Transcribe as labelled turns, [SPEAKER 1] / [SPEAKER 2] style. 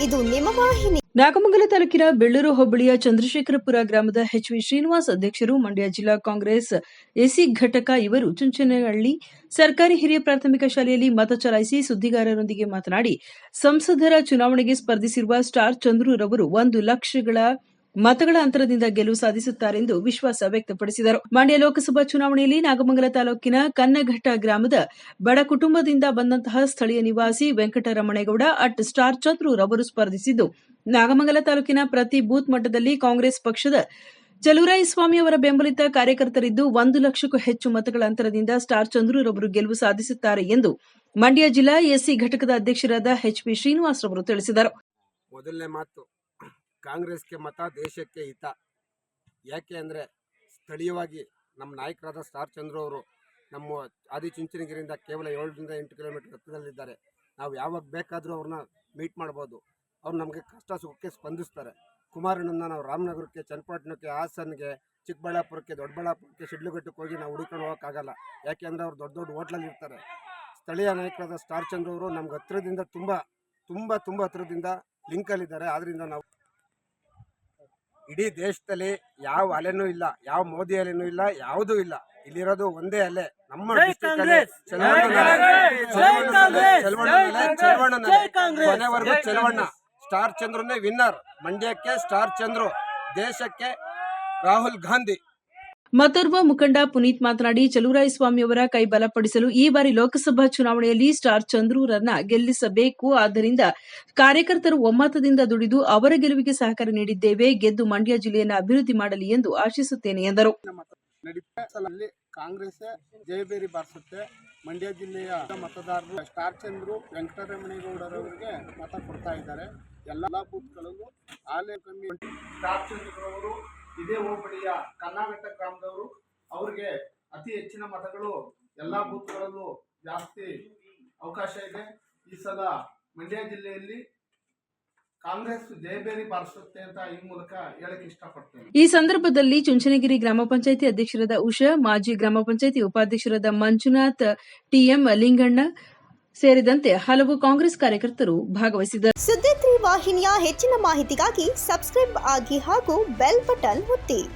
[SPEAKER 1] ನಿಮ್ಮ ವಾಹಿನಿ.
[SPEAKER 2] ನಾಗಮಂಗಲ ತಾಲೂಕಿನ ಬೆಳ್ಳೂರು ಹೋಬಳಿಯ ಚಂದ್ರಶೇಖರಪುರ ಗ್ರಾಮದ ಎಚ್ ವಿ ಶ್ರೀನಿವಾಸ್ ಅಧ್ಯಕ್ಷರು, ಮಂಡ್ಯ ಜಿಲ್ಲಾ ಕಾಂಗ್ರೆಸ್ ಎಸಿ ಘಟಕ ಇವರು ಚುಂಚನಹಳ್ಳಿ ಸರ್ಕಾರಿ ಹಿರಿಯ ಪ್ರಾಥಮಿಕ ಶಾಲೆಯಲ್ಲಿ ಮತ ಚಲಾಯಿಸಿ ಸುದ್ದಿಗಾರರೊಂದಿಗೆ ಮಾತನಾಡಿ, ಸಂಸದರ ಚುನಾವಣೆಗೆ ಸ್ಪರ್ಧಿಸಿರುವ ಸ್ಟಾರ್ ಚಂದ್ರೂರವರು ಒಂದು ಲಕ್ಷಗಳ ಮತಗಳ ಅಂತರದಿಂದ ಗೆಲುವು ಸಾಧಿಸುತ್ತಾರೆಂದು ವಿಶ್ವಾಸ ವ್ಯಕ್ತಪಡಿಸಿದರು. ಮಂಡ್ಯ ಲೋಕಸಭಾ ಚುನಾವಣೆಯಲ್ಲಿ ನಾಗಮಂಗಲ ತಾಲೂಕಿನ ಕನ್ನಘಟ್ಟ ಗ್ರಾಮದ ಬಡ ಕುಟುಂಬದಿಂದ ಬಂದಂತಹ ಸ್ಥಳೀಯ ನಿವಾಸಿ ವೆಂಕಟರಮಣೇಗೌಡ ಅಟ್ ಸ್ಟಾರ್ ಚಂದ್ರೂರ್ ಅವರು ಸ್ಪರ್ಧಿಸಿದ್ದು. ನಾಗಮಂಗಲ ತಾಲೂಕಿನ ಪ್ರತಿ ಬೂತ್ ಮಟ್ಟದಲ್ಲಿ ಕಾಂಗ್ರೆಸ್ ಪಕ್ಷದ ಸ್ವಾಮಿ ಅವರ ಬೆಂಬಲಿತ ಕಾರ್ಯಕರ್ತರಿದ್ದು ಒಂದು ಲಕ್ಷಕ್ಕೂ ಹೆಚ್ಚು ಮತಗಳ ಅಂತರದಿಂದ ಸ್ಟಾರ್ ಚಂದ್ರೂರ್ ಅವರು ಗೆಲುವು ಸಾಧಿಸುತ್ತಾರೆ ಎಂದು ಮಂಡ್ಯ ಜಿಲ್ಲಾ ಎಸ್ಸಿ ಘಟಕದ ಅಧ್ಯಕ್ಷರಾದ ಎಚ್ ಪಿ ಶ್ರೀನಿವಾಸ್ ಅವರು ತಿಳಿಸಿದರು.
[SPEAKER 3] ಮೊದಲನೇ ಮಾತು. ಕಾಂಗ್ರೆಸ್ಗೆ ಮತ, ದೇಶಕ್ಕೆ ಹಿತ. ಯಾಕೆ ಅಂದರೆ ಸ್ಥಳೀಯವಾಗಿ ನಮ್ಮ ನಾಯಕರಾದ ಸ್ಟಾರ್ ಚಂದ್ರ ಅವರು ನಮ್ಮ ಆದಿಚುಂಚನಗಿರಿಯಿಂದ ಕೇವಲ ಏಳರಿಂದ ಎಂಟು ಕಿಲೋಮೀಟರ್ ಹತ್ತಿರದಲ್ಲಿದ್ದಾರೆ ನಾವು ಯಾವಾಗ ಬೇಕಾದರೂ ಅವ್ರನ್ನ ಮೀಟ್ ಮಾಡ್ಬೋದು. ಅವ್ರು ನಮಗೆ ಕಷ್ಟ ಸುಖಕ್ಕೆ ಸ್ಪಂದಿಸ್ತಾರೆ. ಕುಮಾರಣ್ಣನ ನಾವು ರಾಮನಗರಕ್ಕೆ, ಚನ್ನಪಟ್ಟಣಕ್ಕೆ, ಹಾಸನ್ಗೆ, ಚಿಕ್ಕಬಳ್ಳಾಪುರಕ್ಕೆ, ದೊಡ್ಡಬಳ್ಳಾಪುರಕ್ಕೆ, ಶಿಡ್ಲಘಟ್ಟಕ್ಕೆ ಹೋಗಿ ನಾವು ಹುಡುಕೊಂಡು ಹೋಗೋಕ್ಕಾಗಲ್ಲ. ಯಾಕೆಂದರೆ ಅವ್ರು ದೊಡ್ಡ ದೊಡ್ಡ ಹೋಟ್ಲಲ್ಲಿ ಇರ್ತಾರೆ. ಸ್ಥಳೀಯ ನಾಯಕರಾದ ಸ್ಟಾರ್ ಚಂದ್ರ ಅವರು ನಮ್ಗೆ ಹತ್ತಿರದಿಂದ ತುಂಬ ತುಂಬ ತುಂಬ ಹತ್ತಿರದಿಂದ ಲಿಂಕಲ್ಲಿದ್ದಾರೆ. ಆದ್ದರಿಂದ ನಾವು ಇಡೀ ದೇಶದಲ್ಲಿ ಯಾವ ಅಲೆನೂ ಇಲ್ಲ ಯಾವ ಮೋದಿ ಅಲೆನೂ ಇಲ್ಲ ಯಾವುದೂ ಇಲ್ಲ. ಇಲ್ಲಿರೋದು ಒಂದೇ ಅಲೆ. ನಮ್ಮ ಕೊನೆವರೆಗೂ ಚಲವಣ್ಣ ಸ್ಟಾರ್ ಚಂದ್ರನೇ ವಿನ್ನರ್ ಮಂಡ್ಯಕ್ಕೆ ಸ್ಟಾರ್ ಚಂದ್ರು. ದೇಶಕ್ಕೆ ರಾಹುಲ್ ಗಾಂಧಿ.
[SPEAKER 2] ಮತ್ತೋರ್ವ ಮುಖಂಡ ಪುನೀತ್ ಮಾತನಾಡಿ ಚಲುವರಾಯಸ್ವಾಮಿ ಅವರ ಕೈ ಬಲಪಡಿಸಲು ಈ ಬಾರಿ ಲೋಕಸಭಾ ಚುನಾವಣೆಯಲ್ಲಿ ಸ್ಟಾರ್ ಚಂದ್ರೂರನ್ನ ಗೆಲ್ಲಿಸಬೇಕು. ಆದ್ದರಿಂದ ಕಾರ್ಯಕರ್ತರು ಒಮ್ಮತದಿಂದ ದುಡಿದು ಅವರ ಗೆಲುವಿಗೆ ಸಹಕಾರ ನೀಡಿದ್ದೇವೆ. ಗೆದ್ದು ಮಂಡ್ಯ ಜಿಲ್ಲೆಯನ್ನು ಅಭಿವೃದ್ಧಿ ಮಾಡಲಿ ಎಂದು ಆಶಿಸುತ್ತೇನೆ ಎಂದರು.
[SPEAKER 4] ಕಾಂಗ್ರೆಸ್ ಜಯಬೇರಿ ಬಾರಿಸುತ್ತೆ. ಮಂಡ್ಯ ಜಿಲ್ಲೆಯ ಮತದಾರರು ಸ್ಟಾರ್ ಚಂದ್ರು ವೆಂಕಟರಮಣೇಗೌಡರವರಿಗೆ ಮತ ಕೊಡ್ತಾ ಇದ್ದಾರೆ. ಎಲ್ಲ ಬೂತ್ಗಳಲ್ಲೂ ಆಲೆ ಕಮ್ಮಿ ಸ್ಟಾರ್ ಚಂದ್ರರವರು ಇದೇ ಹೋಬಳಿಯ ಕರ್ನಾಟಕ ಗ್ರಾಮದವರು, ಅವ್ರಿಗೆ ಅತಿ ಹೆಚ್ಚಿನ ಮತಗಳು ಎಲ್ಲಾ ಬೂತ್ಗಳಲ್ಲೂ ಜಾಸ್ತಿ ಅವಕಾಶ ಇದೆ. ಈ ಸಲ ಮಂಡ್ಯ ಜಿಲ್ಲೆಯಲ್ಲಿ ಕಾಂಗ್ರೆಸ್ ಜಯಬೇರಿ ಬಾರಿಸುತ್ತೆ ಅಂತ ಈ ಮೂಲಕ ಹೇಳಕ್ ಇಷ್ಟಪಡ್ತೇನೆ.
[SPEAKER 2] ಈ ಸಂದರ್ಭದಲ್ಲಿ ಚುಂಚನಗಿರಿ ಗ್ರಾಮ ಪಂಚಾಯತಿ ಅಧ್ಯಕ್ಷರಾದ ಉಷಾ, ಮಾಜಿ ಗ್ರಾಮ ಪಂಚಾಯತಿ ಉಪಾಧ್ಯಕ್ಷರಾದ ಮಂಜುನಾಥ್ ಟಿಎಂ ಲಿಂಗಣ್ಣ ಸೇರಿದಂತೆ ಹಲವು ಕಾಂಗ್ರೆಸ್ ಕಾರ್ಯಕರ್ತರು ಭಾಗವಹಿಸಿದರು
[SPEAKER 1] ಸುದ್ದಿ ವಾಹಿನಿಯ ಹೆಚ್ಚಿನ ಮಾಹಿತಿಗಾಗಿ ಸಬ್ಸ್ಕ್ರೈಬ್ ಆಗಿ ಹಾಗೂ ಬೆಲ್ ಬಟನ್ ಒತ್ತಿ.